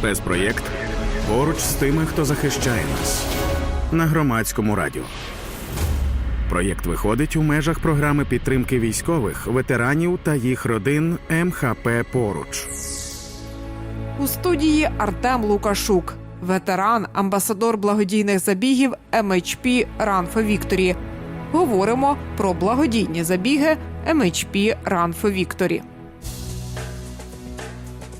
Спецпроєкт поруч з тими, хто захищає нас на громадському радіо. Проєкт виходить у межах програми підтримки військових, ветеранів та їх родин МХП Поруч. У студії Артем Лукашук, ветеран, амбасадор благодійних забігів MHP Run for Victory. Говоримо про благодійні забіги MHP Run for Victory.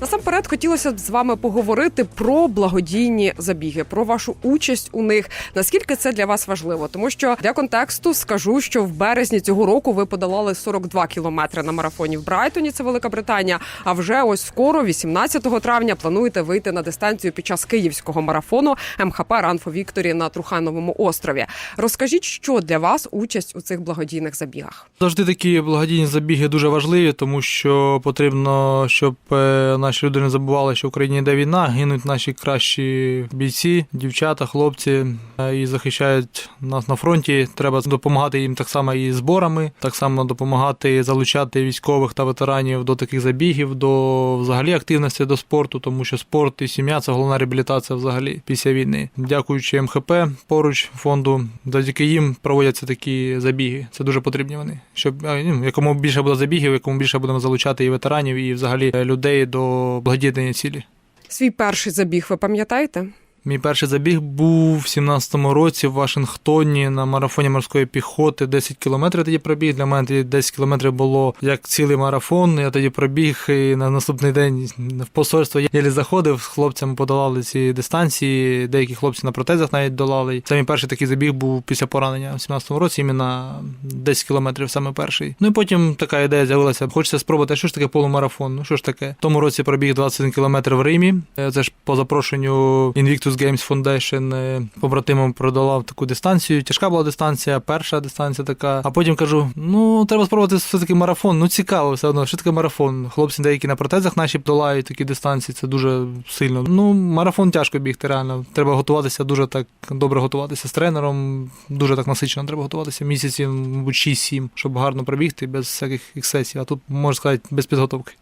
Насамперед хотілося б з вами поговорити про благодійні забіги, про вашу участь у них. Наскільки це для вас важливо? Тому що для контексту скажу, що в березні цього року ви подолали 42 кілометри на марафоні в Брайтоні, це Велика Британія. А вже ось скоро, 18 травня, плануєте вийти на дистанцію під час київського марафону МХП for Victory на Трухановому острові. Розкажіть, що для вас участь у цих благодійних забігах? Завжди такі благодійні забіги дуже важливі, тому що потрібно, щоб е, наші люди не забували, що в Україні йде війна, гинуть наші кращі бійці, дівчата, хлопці е, і захищають нас на фронті. Треба допомагати їм так само і зборами, так само допомагати залучати військових та ветеранів до таких забігів, до взагалі активності до спорту, тому що спорт і сім'я це головна реабілітація взагалі після війни. Дякуючи МХП поруч фонду, завдяки їм проводяться такі забіги. Це дуже потрібні вони. Щоб ну, якому більше буде забігів, якому більше будемо залучати і ветеранів, і взагалі людей до благодійної цілі. Свій перший забіг ви пам'ятаєте? Мій перший забіг був в 17-му році в Вашингтоні на марафоні морської піхоти. 10 кілометрів тоді пробіг. Для мене тоді 10 кілометрів було як цілий марафон. Я тоді пробіг і на наступний день в посольство єлі заходив. З хлопцями подолали ці дистанції. Деякі хлопці на протезах навіть долали. Це мій перший такий забіг був після поранення в 17-му році, іменно 10 кілометрів, саме перший. Ну і потім така ідея з'явилася. Хочеться спробувати, що ж таке полумарафон? Ну що ж таке? В тому році пробіг 21 кілометр в Римі. Е, Це ж по запрошенню Invictus Games Foundation е, побратимам продавав таку дистанцію. Тяжка була дистанція, перша дистанція така. А потім кажу: ну треба спробувати все-таки марафон. Ну цікаво, все одно, що таке марафон. Хлопці деякі на протезах наші долають такі дистанції, це дуже сильно. Ну, марафон тяжко бігти, реально. Треба готуватися дуже так добре готуватися з тренером. Дуже так насичено треба готуватися місяців, мабуть, 6-7, щоб гарно пробігти без всяких ексцесій. А тут можна сказати без підготовки.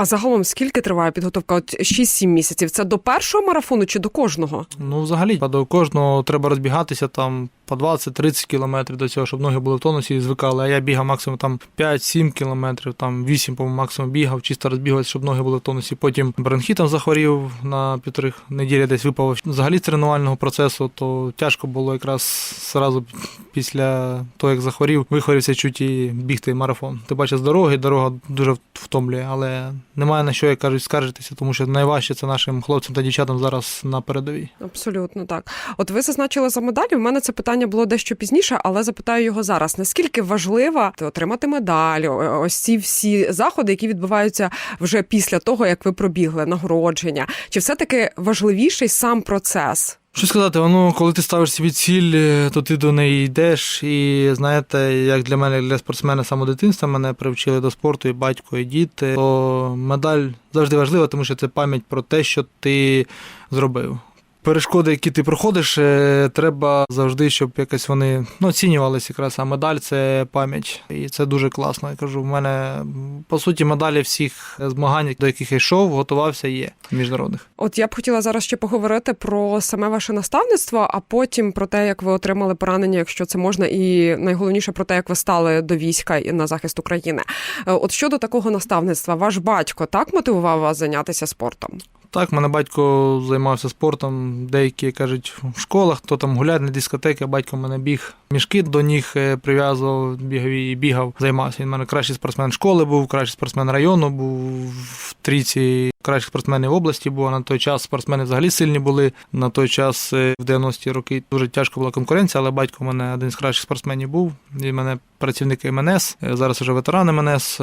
А загалом скільки триває підготовка? От 6-7 місяців. Це до першого марафону чи до кожного? Ну, взагалі, до кожного треба розбігатися там по 20-30 кілометрів до цього, щоб ноги були в тонусі і звикали. А я бігав максимум там 5-7 кілометрів, там 8, по максимум бігав, чисто розбігався, щоб ноги були в тонусі. Потім бронхітом захворів на півтори неділі, десь випав взагалі з тренувального процесу, то тяжко було якраз зразу після того, як захворів, вихворівся чуть і бігти марафон. Ти бачиш з дороги, дорога дуже втомлює, але немає на що, як кажуть, скаржитися, тому що найважче це нашим хлопцям та дівчатам зараз на передовій. Абсолютно так. От ви зазначили за медалі. У мене це питання було дещо пізніше, але запитаю його зараз. Наскільки важливо отримати медаль? Ось ці всі заходи, які відбуваються вже після того, як ви пробігли нагородження? Чи все таки важливіший сам процес? Що сказати, воно, коли ти ставиш собі ціль, е, то ти до неї йдеш. І знаєте, як для мене, для спортсмена само дитинства, мене привчили до спорту і батько, і діти, то медаль завжди важлива, тому що це пам'ять про те, що ти зробив. Перешкоди, які ти проходиш, е, треба завжди, щоб якось вони ну, оцінювалися якраз. А медаль це пам'ять. І це дуже класно. Я кажу, в мене по суті медалі всіх змагань, до яких я йшов, готувався, є міжнародних. От я б хотіла зараз ще поговорити про саме ваше наставництво, а потім про те, як ви отримали поранення, якщо це можна, і найголовніше про те, як ви стали до війська і на захист України. Е, От щодо такого наставництва, ваш батько так мотивував вас зайнятися спортом? Так, мене батько займався спортом. Деякі кажуть, в школах, хто там гуляє на дискотеки, батько мене біг. Мішки до ніг е, прив'язував, бігав і бігав, займався. Він мене кращий спортсмен школи був, кращий спортсмен району, був в трійці кращих спортсменів області, бо на той час спортсмени взагалі сильні були. На той час е, в 90-ті роки дуже тяжко була конкуренція, але батько в мене один з кращих спортсменів був. І мене працівник МНС, е, зараз вже ветеран МНС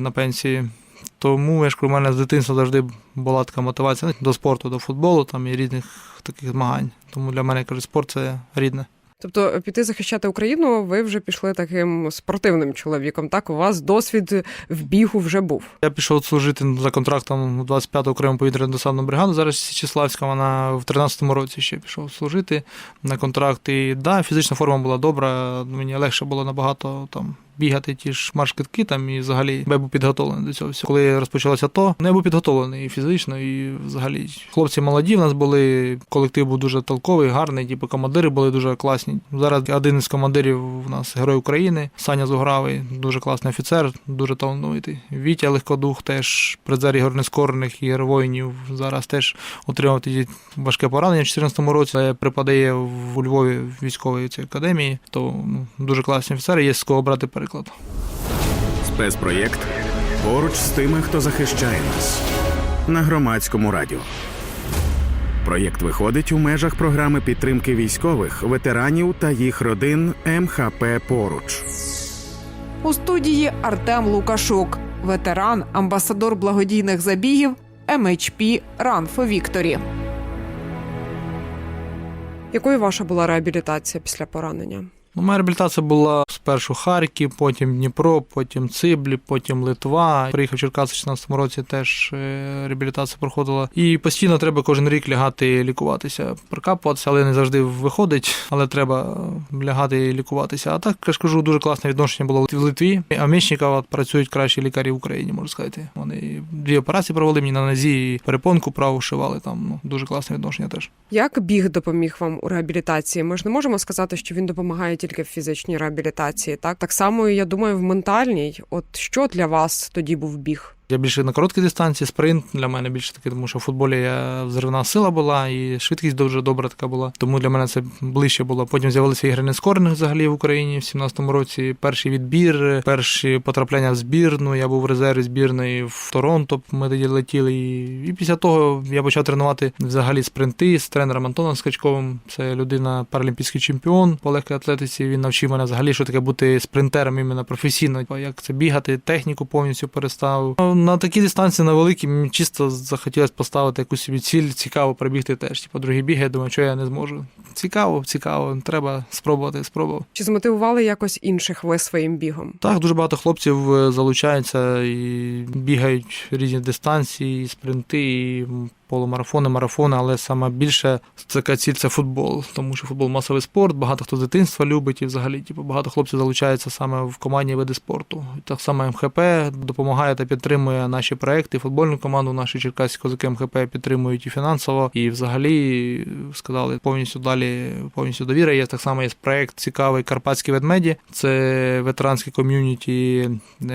на пенсії. Тому я ж у мене з дитинства завжди була така мотивація ну, до спорту, до футболу там і різних таких змагань. Тому для мене я кажу, спорт це рідне. Тобто піти захищати Україну, ви вже пішли таким спортивним чоловіком. Так, у вас досвід в бігу вже був. Я пішов служити за контрактом 25-ту окрему повітряну десантну бригаду. Зараз Січеславська, вона в 13-му році ще пішов служити на контракт. І да, фізична форма була добра. Мені легше було набагато там бігати ті ж марш-китки там і взагалі я був підготовлений до цього всього. Коли розпочалося то, ну, я був підготовлений і фізично, і взагалі. Хлопці молоді в нас були, колектив був дуже толковий, гарний, типу командири були дуже класні. Зараз один із командирів у нас герой України, Саня Зугравий, дуже класний офіцер, дуже талановитий. Вітя Легкодух теж призер ігор нескорених ігор воїнів. Зараз теж отримав тоді важке поранення в 2014 році, припадає у Львові в військовій цій академії. То ну, дуже класні офіцери, є з кого брати приклад. Спецпроєкт поруч з тими, хто захищає нас на громадському радіо. Проєкт виходить у межах програми підтримки військових, ветеранів та їх родин МХП Поруч. У студії Артем Лукашук, ветеран, амбасадор благодійних забігів MHP Run for Victory. Якою ваша була реабілітація після поранення? Ну, моя реабілітація була спершу Харків, потім Дніпро, потім Циблі, потім Литва. Приїхав в Черкаси в 16 році, теж е, реабілітація проходила. І постійно треба кожен рік лягати лікуватися, прокапуватися, але не завжди виходить. Але треба лягати і лікуватися. А так я ж кажу, дуже класне відношення було в Литві. А Мечникова працюють кращі лікарі в Україні, можу сказати. Вони дві операції провели мені на нозі, і перепонку праву шивали. Там ну дуже класне відношення теж. Як біг допоміг вам у реабілітації? Ми ж не можемо сказати, що він допомагає тільки в фізичній реабілітації. Так так само, я думаю, в ментальній. От що для вас тоді був біг? Я більше на короткій дистанції, спринт для мене більше таки, тому що в футболі я взривна сила була і швидкість дуже добра така була. Тому для мене це ближче було. Потім з'явилися ігри нескорених взагалі в Україні в 17-му році. Перший відбір, перші потрапляння в збірну. Я був в резерві збірної в Торонто. Ми тоді летіли. І, і після того я почав тренувати взагалі спринти з тренером Антоном Скачковим. Це людина паралімпійський чемпіон по легкій атлетиці. Він навчив мене взагалі, що таке бути спринтером іменно професійно. Як це бігати, техніку повністю перестав. На такій дистанції на великій мені чисто захотілося поставити якусь собі ціль, цікаво пробігти теж. Типу, другі біги, я думаю, що я не зможу. Цікаво, цікаво, треба спробувати, спробував. Чи змотивували якось інших ви своїм бігом? Так, дуже багато хлопців е, залучаються і бігають різні дистанції, і спринти, і полумарафони, марафони, але саме більше така ціль це футбол, тому що футбол масовий спорт, багато хто з дитинства любить і взагалі типу, багато хлопців залучаються саме в командні види спорту. Так само МХП допомагає та підтримує наші проекти. Футбольну команду наші черкаські козаки МХП підтримують і фінансово, і взагалі сказали повністю далі, повністю довіра. Є так само є проект цікавий Карпатські ведмеді. Це ветеранське ком'юніті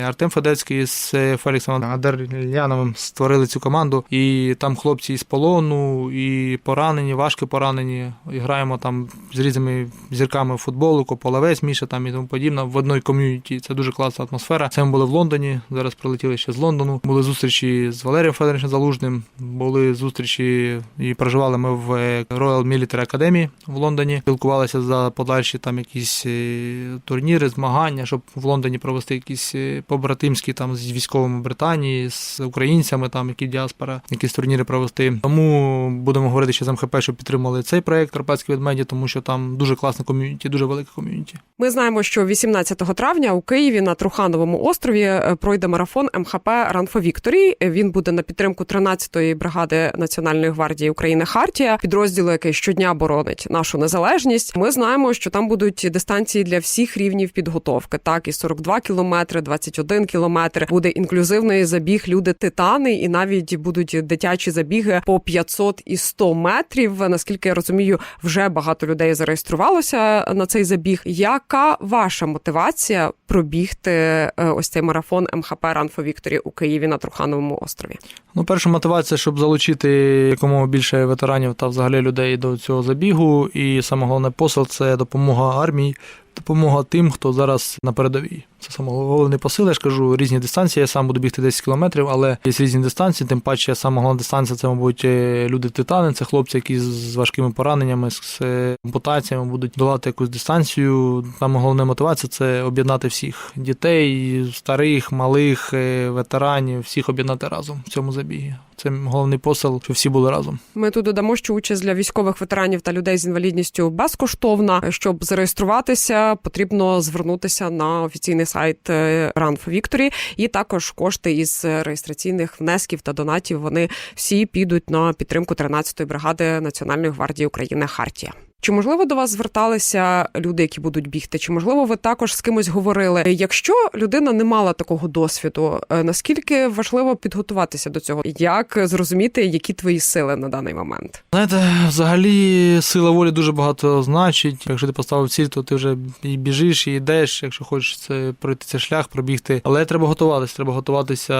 Артем Федецький з Феліксом Адерляновим створили цю команду, і там хлопці із полону, і поранені, важко поранені. І граємо там з різними зірками футболу, Кополовець, Міша там і тому подібне. В одній ком'юніті це дуже класна атмосфера. Це ми були в Лондоні. Зараз прилетіли ще з Лондону. Були зустрічі з Валерієм Федоровичем Залужним. Були зустрічі і проживали ми в Royal Military Academy в Лондоні. Спілкувалися за подальші там якісь е, турніри, змагання, щоб в Лондоні провести якісь е, побратимські там з військовими Британії, з українцями, там які діаспора, якісь турніри провести. Тому будемо говорити ще з МХП, щоб підтримали цей проект Карпатські ведмеді, тому що там дуже класне ком'юніті, дуже велике ком'юніті. Ми знаємо, що 18 травня у Києві на Трухановому острові е, пройде марафон МХП for Victory. Він буде на підтримку 13-ї бригади Національної гвардії України Хартія, підрозділу, який щодня боронить нашу незалежність. Ми знаємо, що там будуть дистанції для всіх рівнів підготовки. Так, і 42 кілометри, 21 кілометр. Буде інклюзивний забіг люди титани, і навіть будуть дитячі забіги по 500 і 100 метрів. Наскільки я розумію, вже багато людей зареєструвалося на цей забіг. Яка ваша мотивація пробігти е, ось цей марафон МХП Run for Victory у Києві на Трухановому острові? Ну, перша мотивація, щоб залучити якомога більше ветеранів та взагалі людей до цього забігу. І саме головне посил це допомога армії, допомога тим, хто зараз на передовій. Це саме головний посил. Я ж кажу, різні дистанції. Я сам буду бігти 10 кілометрів, але є різні дистанції. Тим паче, саме головна дистанція це, мабуть, люди титани, це хлопці, які з важкими пораненнями, з ампутаціями будуть долати якусь дистанцію. Там головна мотивація це об'єднати всіх дітей, старих, малих, е, ветеранів, всіх об'єднати разом в цьому забігі. Це головний посил, що всі були разом. Ми тут додамо, що участь для військових ветеранів та людей з інвалідністю безкоштовна. Щоб зареєструватися, потрібно звернутися на офіційний сайт Run for Victory. І також кошти із реєстраційних внесків та донатів вони всі підуть на підтримку 13-ї бригади Національної гвардії України Хартія. Чи можливо до вас зверталися люди, які будуть бігти? Чи можливо ви також з кимось говорили? Якщо людина не мала такого досвіду, е, наскільки важливо підготуватися до цього? Як зрозуміти, які твої сили на даний момент? Знаєте, взагалі сила волі дуже багато значить. Якщо ти поставив ціль, то ти вже і біжиш, і йдеш, якщо хочеш це пройти цей шлях, пробігти. Але треба готуватися. Треба готуватися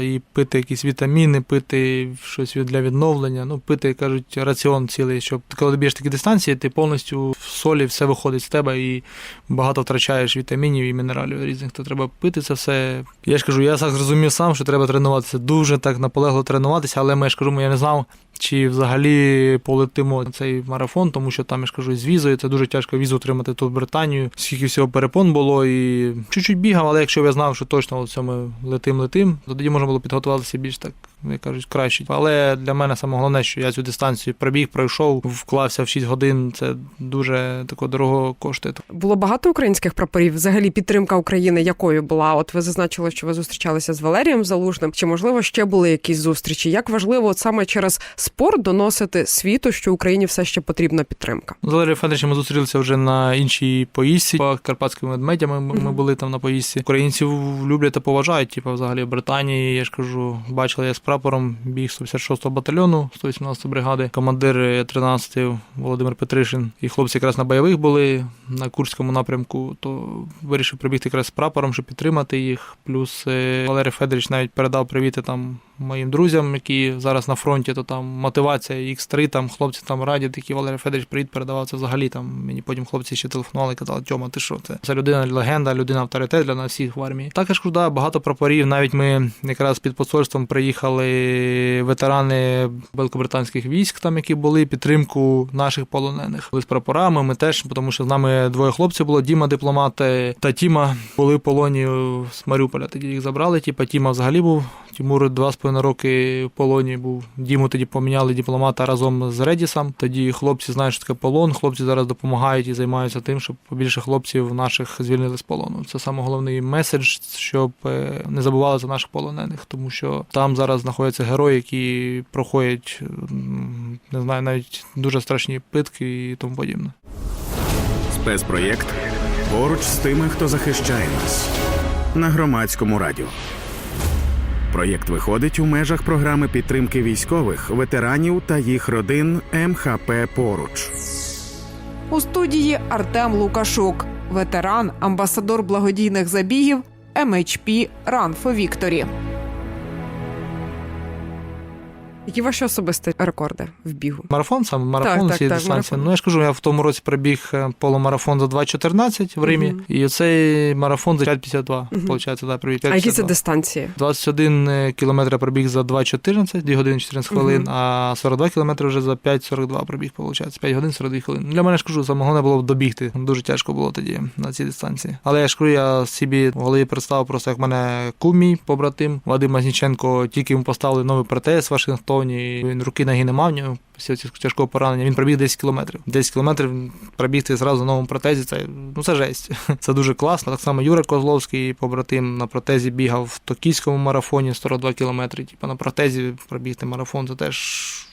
і пити якісь вітаміни, пити щось для відновлення. Ну, пити, кажуть, раціон цілий, щоб коли біжиш такі дистанції, ти повністю в солі все виходить з тебе і багато втрачаєш вітамінів і мінералів різних. То треба пити це все. Я ж кажу, я зрозумів сам, що треба тренуватися. Дуже так наполегло тренуватися, але ми я ж кажу, я не знав. Чи взагалі полетимо цей марафон, тому що там я ж кажу, з візою це дуже тяжко візу отримати тут в Британію. Скільки всього перепон було, і чуть-чуть бігав, але якщо б я знав, що точно це ми летим, летим, то тоді можна було підготуватися більш так, як кажуть, краще. Але для мене саме головне, що я цю дистанцію пробіг, пройшов, вклався в 6 годин. Це дуже тако дорого коштує. Було багато українських прапорів. Взагалі підтримка України якою була? От ви зазначили, що ви зустрічалися з Валерієм Залужним. Чи можливо ще були якісь зустрічі? Як важливо от саме через спорт доносити світу, що Україні все ще потрібна підтримка? З Валерієм Федоровичем ми зустрілися вже на іншій поїздці. По карпатським ведмедям ми, ми були там на поїздці. Українців люблять та поважають. Типу, взагалі в Британії, я ж кажу, бачили я з прапором біг 156-го батальйону 118 бригади, командир 13-ї Володимир Петришин. І хлопці якраз на бойових були на Курському напрямку, то вирішив прибігти якраз з прапором, щоб підтримати їх. Плюс е, Валерій Федорович навіть передав привіти там моїм друзям, які зараз на фронті, то там мотивація X3, там хлопці там радять, такі Валерій Федорович привіт передавав це взагалі. Там мені потім хлопці ще телефонували і казали, Тьома, ти що це? Це людина легенда, людина авторитет для нас всіх в армії. Також да, багато прапорів. Навіть ми якраз під посольством приїхали ветерани великобританських військ, там які були підтримку наших полонених. Були з прапорами. Ми теж, тому що з нами двоє хлопців було. Діма дипломат е, та Тіма були в полоні з Маріуполя. Тоді їх забрали. Типа Тіма взагалі був. Тимур два з половиною роки в полоні був. Діму тоді поміняли дипломата разом з Редісом. Тоді хлопці знають, що таке полон. Хлопці зараз допомагають і займаються тим, щоб побільше хлопців наших звільнили з полону. Це саме головний меседж, щоб е, не забували за наших полонених, тому що там зараз знаходяться герої, які проходять не знаю, навіть дуже страшні питки і тому подібне. Спецпроєкт поруч з тими, хто захищає нас на громадському радіо. Проєкт виходить у межах програми підтримки військових, ветеранів та їх родин МХП Поруч. У студії Артем Лукашук, ветеран, амбасадор благодійних забігів MHP Run for Victory. Які ваші особисті рекорди в бігу? Марафон саме марафон Так, цієї так, дистанції. марафон. Ну я ж кажу, я в тому році пробіг е, полумарафон за 2.14 в Римі, Мгм. і оцей марафон за 5.52. Мгм. Получається, да, пробіг А які це 5.52. дистанції? 21 кілометр пробіг за 2.14, 2 години 14 хвилин, Мгм. а 42 кілометри вже за 5.42 пробіг, виходить. 5 годин 42 хвилин. Для мене ж кажу, саме головне було б добігти. Дуже тяжко було тоді на цій дистанції. Але я ж кажу, я собі в голові представив просто, як мене кум мій побратим Вадим Мазніченко, тільки йому поставили новий протез в Вашингтоні. Він руки ноги не мав в. Після тяжкого поранення він пробіг 10 кілометрів. 10 кілометрів пробігти зразу на новому протезі. Це ну це жесть. Це дуже класно. Так само Юра Козловський, побратим на протезі бігав в токійському марафоні 42 кілометри. Типу на протезі пробігти марафон. Це теж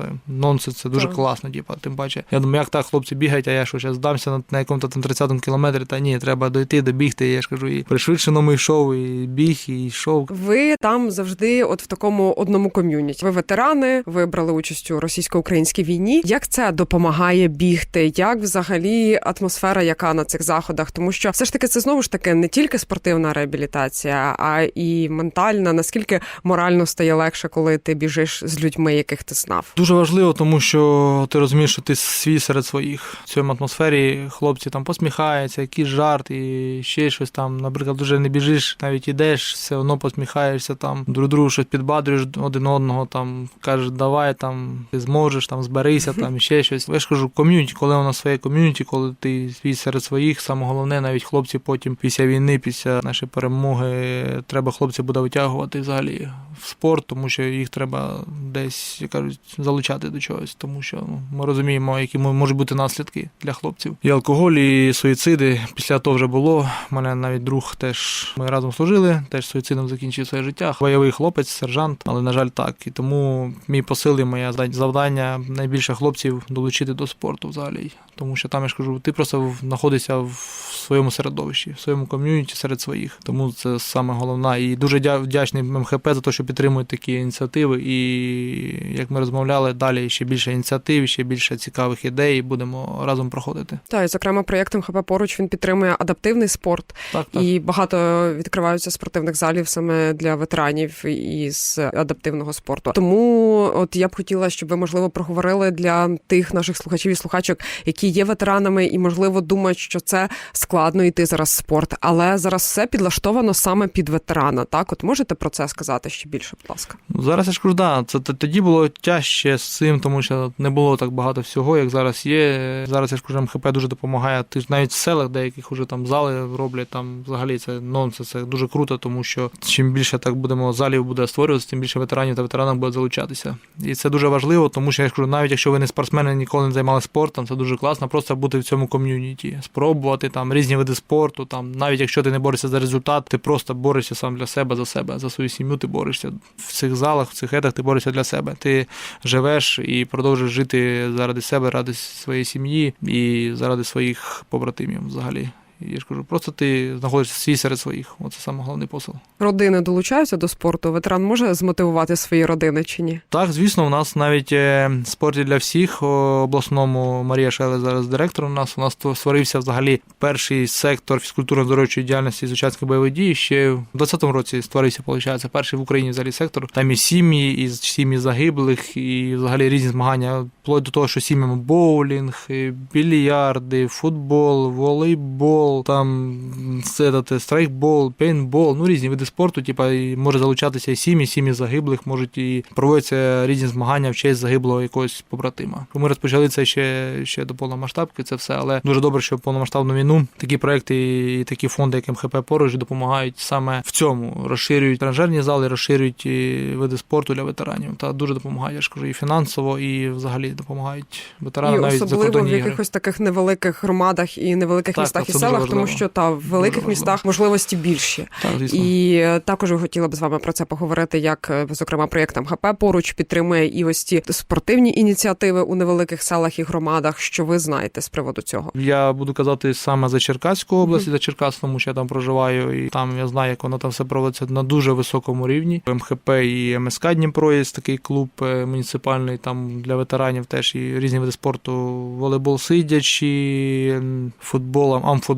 е, нонсенс, це дуже Так. класно. Типу, тим паче. Я думаю, як так хлопці бігають, а я що зараз здамся на, на якому-то там 30-му кілометрі. Та ні, треба дойти, добігти. Я ж кажу, і пришвидшеному йшов, і біг, і йшов. Ви там завжди, от в такому одному ком'юніті. Ви ветерани, ви брали участь у російсько-українській війні. Як це допомагає бігти? Як взагалі атмосфера, яка на цих заходах? Тому що все ж таки це знову ж таки не тільки спортивна реабілітація, а і ментальна. Наскільки морально стає легше, коли ти біжиш з людьми, яких ти знав? Дуже важливо, тому що ти розумієш, що ти свій серед своїх. В цьому атмосфері хлопці там посміхаються, якісь жарт і ще щось там. Наприклад, вже не біжиш, навіть ідеш, все одно посміхаєшся там, друг другу щось підбадрюєш один одного, там кажеш, давай там ти зможеш, там зберися, там ще щось. Я ж кажу, ком'юніті, коли у нас своє ком'юніті, коли ти свій серед своїх, саме головне, навіть хлопці потім після війни, після нашої перемоги, треба хлопців буде витягувати взагалі в спорт, тому що їх треба десь, як кажуть, залучати до чогось, тому що ну, ми розуміємо, які мо- можуть бути наслідки для хлопців. І алкоголь, і суїциди. Після того вже було. У мене навіть друг теж ми разом служили, теж суїцидом закінчив своє життя. Бойовий хлопець, сержант, але на жаль, так. І тому мій посил і моє завдання найбільше хлопців долучити до спорту взагалі. Тому що там я ж кажу, ти просто знаходишся в своєму середовищі, в своєму ком'юніті серед своїх. Тому це саме головне. І дуже дя- вдячний МХП за те, що підтримують такі ініціативи. І як ми розмовляли, далі ще більше ініціатив, ще більше цікавих ідей. Будемо разом проходити. Та і зокрема, проєкт МХП поруч він підтримує адаптивний спорт, Так, так. і багато відкриваються спортивних залів саме для ветеранів із адаптивного спорту. Тому, от я б хотіла, щоб ви можливо проговорили для тих наших слухачів і слухачок, які є ветеранами, і можливо думають, що це складно йти зараз в спорт, але зараз все підлаштовано саме під ветерана. Так, от можете про це сказати ще більше, будь ласка. Ну, Зараз я ж кажу, да, це тоді було тяжче з цим, тому що не було так багато всього, як зараз є. Зараз я ж кажу, МХП дуже допомагає. Ти ж навіть в селах деяких уже там зали роблять. Там взагалі це нонсенс, це дуже круто, тому що чим більше так будемо залів буде створюватися, тим більше ветеранів та ветеранів буде залучатися. І це дуже важливо, тому що я ж кажу, навіть якщо ви не спортсмени, ніколи не займалися спортом, це дуже класно, просто бути в цьому ком'юніті, спробувати там різні види спорту. Там навіть якщо ти не борешся за результат, ти просто борешся сам для себе, за себе, за свою сім'ю. Ти борешся в цих залах, в цих етах, ти борешся для себе. Ти живеш і продовжуєш жити заради себе, ради своєї сім'ї і заради своїх побратимів взагалі. Я ж кажу, просто ти знаходишся свій серед своїх. Оце саме головний посил. Родини долучаються до спорту. Ветеран може змотивувати свої родини чи ні? Так, звісно, у нас навіть е, спорті для всіх обласному Марія Шеле зараз директор. У нас у нас створився взагалі перший сектор фізкультурно-здоровчої діяльності з учасників бойових дій. Ще в 20-му році створився, виходить, перший в Україні взагалі сектор. Там і сім'ї, і сім'ї загиблих, і взагалі різні змагання, вплоть до того, що сім'ями боулінг, більярди, футбол, волейбол, там це, страйкбол, пейнтбол, ну різні види спорту, типа, і може залучатися і сім'ї, сім'ї загиблих, можуть і проводяться різні змагання в честь загиблого якогось побратима. Ми розпочали це ще, ще до повномасштабки, це все, але дуже добре, що повномасштабну війну такі проекти і такі фонди, як МХП поруч, допомагають саме в цьому. Розширюють тренажерні зали, розширюють і види спорту для ветеранів. Та дуже допомагає, я ж кажу, і фінансово, і взагалі допомагають ветеранам і навіть особливо в якихось таких невеликих громадах і невеликих Так, містах і це селах, тому що та в великих містах можливості більші. Так. І е, також я хотіла б з вами про це поговорити, як е, зокрема проєкт МХП поруч підтримує і ось ці спортивні ініціативи у невеликих селах і громадах. Що ви знаєте з приводу цього? Я буду казати саме за Черкаську область, за Черкас, тому що я там проживаю, і там я знаю, як воно там все проводиться на дуже високому рівні. МХП і МСК Дніпро є такий клуб е, муніципальний там для ветеранів теж і різні види спорту, волейбол сидячий, м,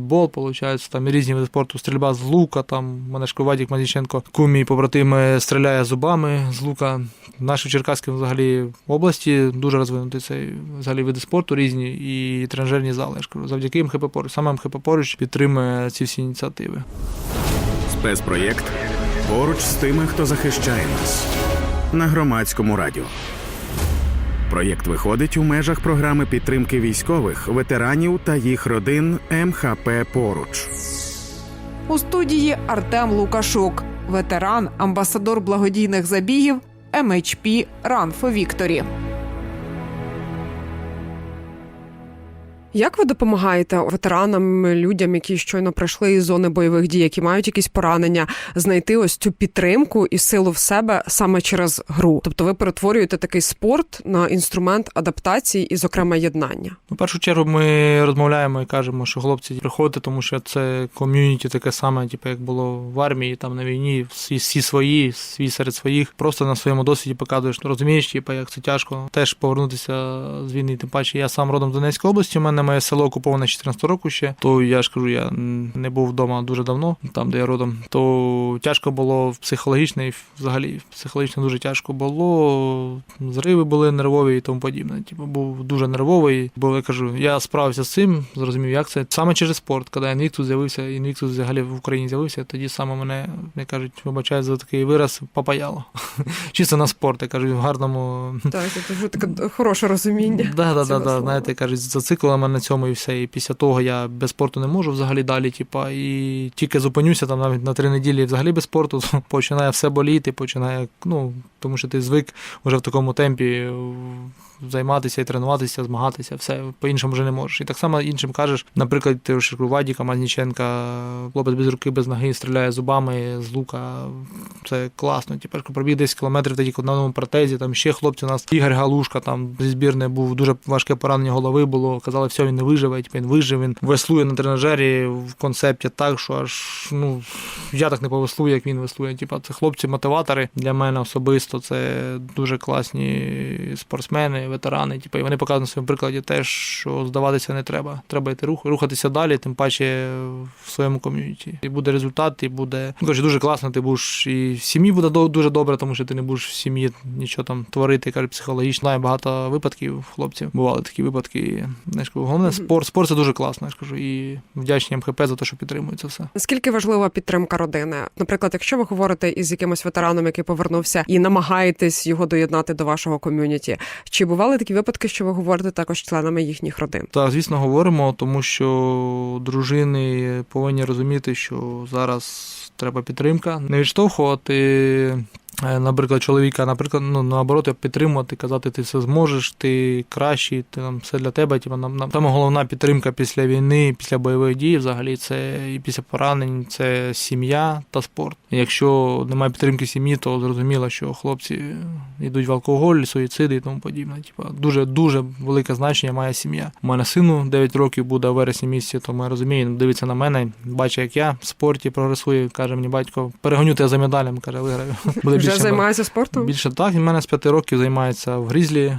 футбол, виходить, там різні види спорту, стрільба з лука, там ж Вадік Мазіченко, кумі побратими стріляє зубами з лука. В нашій Черкаській взагалі області дуже розвинутий цей взагалі види спорту різні і тренажерні зали. Я ж кажу, завдяки МХП поруч. Саме МХП поруч підтримує ці всі ініціативи. Спецпроєкт поруч з тими, хто захищає нас на громадському радіо. Проєкт виходить у межах програми підтримки військових, ветеранів та їх родин МХП Поруч. У студії Артем Лукашук, ветеран, амбасадор благодійних забігів MHP Run for Victory. Як ви допомагаєте ветеранам, людям, які щойно прийшли із зони бойових дій, які мають якісь поранення, знайти ось цю підтримку і силу в себе саме через гру? Тобто ви перетворюєте такий спорт на інструмент адаптації і, зокрема, єднання? Ну, В першу чергу ми розмовляємо і кажемо, що хлопці приходьте, тому що це ком'юніті таке саме, типу, як було в армії, там на війні, всі, всі свої, свій серед своїх. Просто на своєму досвіді показуєш, ну, розумієш, типу, як це тяжко. Теж повернутися з війни. Тим паче, я сам родом з Донецької області. У мене моє село окуповане 14 року ще. То я ж кажу, я не був вдома дуже давно, там де я родом. То тяжко було психологічно і взагалі психологічно дуже тяжко було. Зриви були нервові і тому подібне. Типу, був дуже нервовий. Бо я кажу, я справився з цим, зрозумів, як це саме через спорт. Коли інвіктус з'явився, інвіктус взагалі в Україні з'явився, тоді саме мене, як кажуть, вибачаю за такий вираз, попаяло. Чисто на спорт, я кажу, в гарному. Так, це дуже таке хороше розуміння. Цього да. слова. Знаєте, кажуть, зациклили мене на цьому і все. І після того я без спорту не можу взагалі далі. Типа, і тільки зупинюся там навіть на три неділі взагалі без спорту, то починає все боліти, починає, ну, тому що ти звик вже в такому темпі займатися і тренуватися, змагатися, все по-іншому вже не можеш. І так само іншим кажеш, наприклад, ти ж Вадіка Мазніченка, хлопець без руки, без ноги, стріляє зубами з лука. Це класно. Тепер пробіг 10 кілометрів тоді на одному протезі. Там ще хлопці у нас Ігор Галушка там зі збірної був дуже важке поранення голови було. Казали, все, він не виживе, типу, він вижив. Він веслує на тренажері в концепті так, що аж ну я так не повеслую, як він веслує. Типа це хлопці-мотиватори для мене особисто. Це дуже класні спортсмени, ветерани. Типу, і вони показують на своєму прикладі теж, що здаватися не треба. Треба йти рух, рухатися далі, тим паче в своєму ком'юніті. І буде результат, і буде ну, коротше, дуже класно. Ти будеш і в сім'ї буде дуже добре, тому що ти не будеш в сім'ї нічого там творити. Каже, психологічно Знаю багато випадків хлопців. Бували такі випадки. Кажу, головне спорт. Спорт це дуже класно. Я ж кажу, і вдячні МХП за те, що підтримують це все. Наскільки важлива підтримка родини? Наприклад, якщо ви говорите із якимось ветераном, який повернувся, і намагаєтесь його доєднати до вашого ком'юніті, чи бували такі випадки, що ви говорите також членами їхніх родин? Так, звісно, говоримо, тому що дружини повинні розуміти, що зараз треба підтримка, не відштовхувати. Е, Наприклад, чоловіка, наприклад, ну наоборот, підтримувати, казати, ти все зможеш, ти кращий, ти там все для тебе. Типу, нам, нам саме головна підтримка після війни, після бойових дій, взагалі, це і після поранень, це сім'я та спорт. Якщо немає підтримки сім'ї, то зрозуміло, що хлопці йдуть в алкоголь, суїциди і тому подібне. Типу, дуже дуже велике значення має сім'я. У мене сину 9 років буде у вересні місяці, то ми розуміємо, дивиться на мене, бачить, як я в спорті прогресую. каже мені батько, перегоню тебе за медалем, каже, виграю. Вже більше- займається спортом? Більше так, він мене з п'яти років займається в грізлі,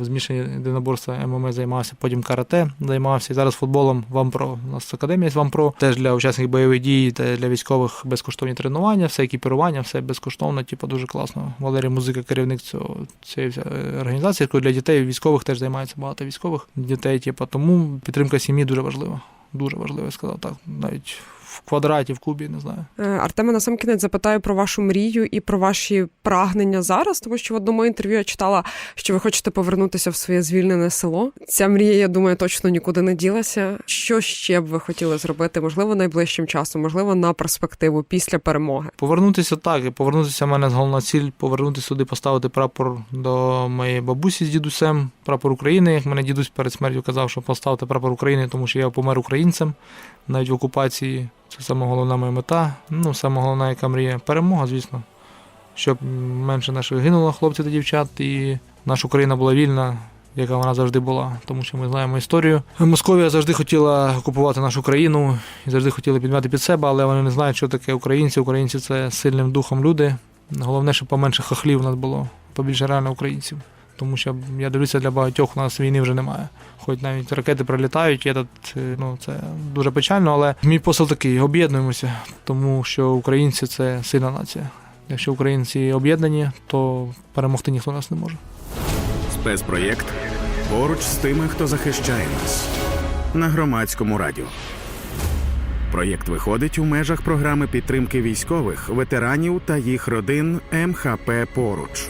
в змішані єдиноборства ММА займався, потім карате займався. І зараз футболом в Ампро. У нас академія в Ампро. Теж для учасників бойових дій та для військових безкоштовні тренування, все екіпірування, все безкоштовно, типу, дуже класно. Валерій Музика, керівник цього цієї організації, якою для дітей військових теж займається багато військових дітей. Типу, тому підтримка сім'ї дуже важлива. Дуже важливо, я сказав так. Навіть в квадраті, в кубі, не знаю. Е, Артеме, на сам кінець запитаю про вашу мрію і про ваші прагнення зараз, тому що в одному інтерв'ю я читала, що ви хочете повернутися в своє звільнене село. Ця мрія, я думаю, точно нікуди не ділася. Що ще б ви хотіли зробити? Можливо, найближчим часом, можливо, на перспективу після перемоги. Повернутися так, і повернутися в мене головна ціль повернутися сюди, поставити прапор до моєї бабусі з дідусем, прапор України. Як мене дідусь перед смертю казав, що поставити прапор України, тому що я помер українцем навіть в окупації. Це саме головна моя мета. Ну, саме головна, яка мрія. Перемога, звісно. Щоб менше наших гинуло хлопців та дівчат, і наша Україна була вільна, яка вона завжди була, тому що ми знаємо історію. Московія завжди хотіла окупувати нашу країну і завжди хотіли підмяти під себе, але вони не знають, що таке українці. Українці це сильним духом люди. Головне, щоб поменше хохлів у нас було, побільше реально українців. Тому що я дивлюся, для багатьох у нас війни вже немає. Хоч навіть ракети прилітають, і тут, е, ну, це дуже печально, але мій посил такий: об'єднуємося, тому що українці це сильна нація. Якщо українці об'єднані, то перемогти ніхто нас не може. Спецпроєкт поруч з тими, хто захищає нас на громадському радіо. Проєкт виходить у межах програми підтримки військових, ветеранів та їх родин МХП Поруч.